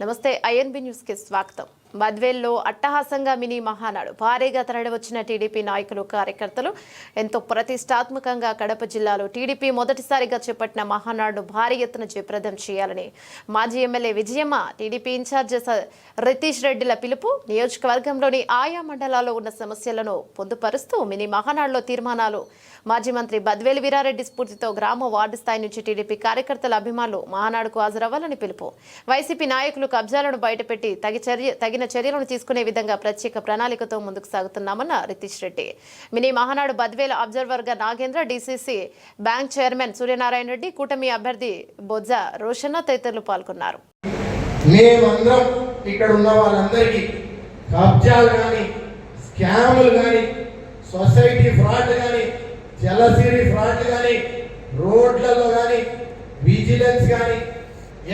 నమస్తే ఐఎన్బి న్యూస్కి స్వాగతం. బద్వేల్లో అట్టహాసంగా మినీ మహానాడు. భారీగా తరలివచ్చిన టీడీపీ నాయకులు కార్యకర్తలు ఎంతో ప్రతిష్టాత్మకంగా కడప జిల్లాలో టీడీపీ మొదటిసారిగా చేపట్టిన మహానాడును భారీ ఎత్తున జయప్రదం చేయాలని మాజీ MLA Vijayamma TDP in charge Ritesh రెడ్డిల పిలుపు నియోజకవర్గంలోని ఆయా మండలాల్లో ఉన్న సమస్యలను పొందుపరుస్తూ మినీ మహానాడులో తీర్మానాలు. మాజీ మంత్రి బద్వేలు వీరారెడ్డి స్ఫూర్తితో గ్రామ వార్డు స్థాయి నుంచి టీడీపీ కార్యకర్తల అభిమానులు మహానాడుకు హాజరవ్వాలని పిలుపు. వైసీపీ నాయకులు కబ్జాలను బయటపెట్టి తగి చర్య తగిన తగిన చర్యలను తీసుకునే విధంగా ప్రత్యేక ప్రణాళికతో ముందుకు సాగుతున్నామన్న Ritesh Reddy. Mini Mahanadu Badvel అబ్జర్వర్గా Nagendra DCC bank chairman Suryanarayana Reddy కూటమి అభ్యర్థి బొజ్జ రోషన్న తదితరులు పాల్గొన్నారు. మేమందరం ఇక్కడ ఉన్న వాళ్ళందరికీ కబ్జాలు కానీ స్కాములు కానీ సొసైటీ ఫ్రాడ్ కానీ జలసిరి ఫ్రాడ్ కానీ రోడ్లలో కానీ విజిలెన్స్ కానీ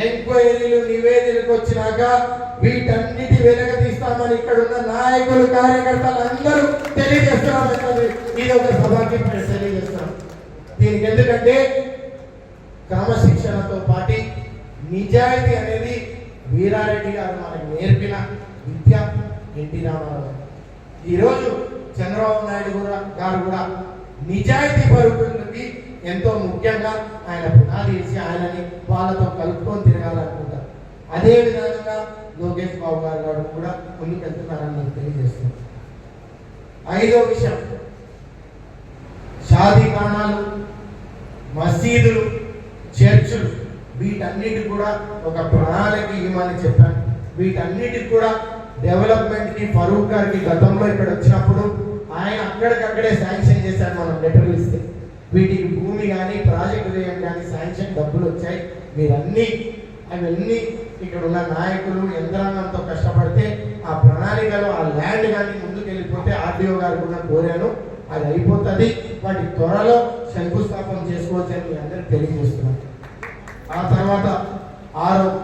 ఎంక్వైరీలు నివేదికకు వచ్చినాక వీటన్నిటి వెనక తీస్తామని ఇక్కడ ఉన్న నాయకులు కార్యకర్తలు అందరూ తెలియజేస్తున్నారు. ఇది ఒక సభకి తెలియజేస్తున్నాం దీనికి ఎందుకంటే క్రమశిక్షణతో పాటి నిజాయితీ అనేది వీరారెడ్డి గారు మనకు నేర్పిన విద్య ఎన్టీ రామారావు ఈరోజు చంద్రబాబు నాయుడు కూడా గారు కూడా నిజాయితీ పరుగులకి ఎంతో ముఖ్యంగా ఆయన పునాది వేసి ఆయనని వాళ్ళతో కలుపుకొని తిరగాలనుకుంటారు. అదే విధంగా లోకేష్ బాబు గారు గారు కూడా ముందుకెళ్తున్నారని నాకు తెలియజేస్తుంది. ఐదో విషయం. షాదీఖానాలు మసీదులు చర్చులు వీటన్నిటి కూడా ఒక ప్రణాళిక ఇవ్వమని చెప్పాను. వీటన్నిటికి కూడా డెవలప్మెంట్కి ఫరూక్ గారికి గతంలో ఇక్కడ వచ్చినప్పుడు ఆయన అక్కడికక్కడే శాంక్షన్ చేశారు మనం లెటర్లు ఇస్తే. వీటికి భూమి కానీ ప్రాజెక్టు వ్యయం కానీ శాంక్షన్ డబ్బులు వచ్చాయి. మీరన్నీ అవన్నీ ఇక్కడ ఉన్న నాయకులు యంత్రాంగంతో కష్టపడితే ఆ ప్రణాళికలో ఆ ల్యాండ్ కానీ ముందుకు వెళ్ళిపోతే ఆర్డీఓ గారు కూడా కోరాను. అది అయిపోతుంది. వాటి త్వరలో శంకుస్థాపన చేసుకోవచ్చని మీ అందరికి తెలియజేస్తున్నాను. ఆ తర్వాత ఆరో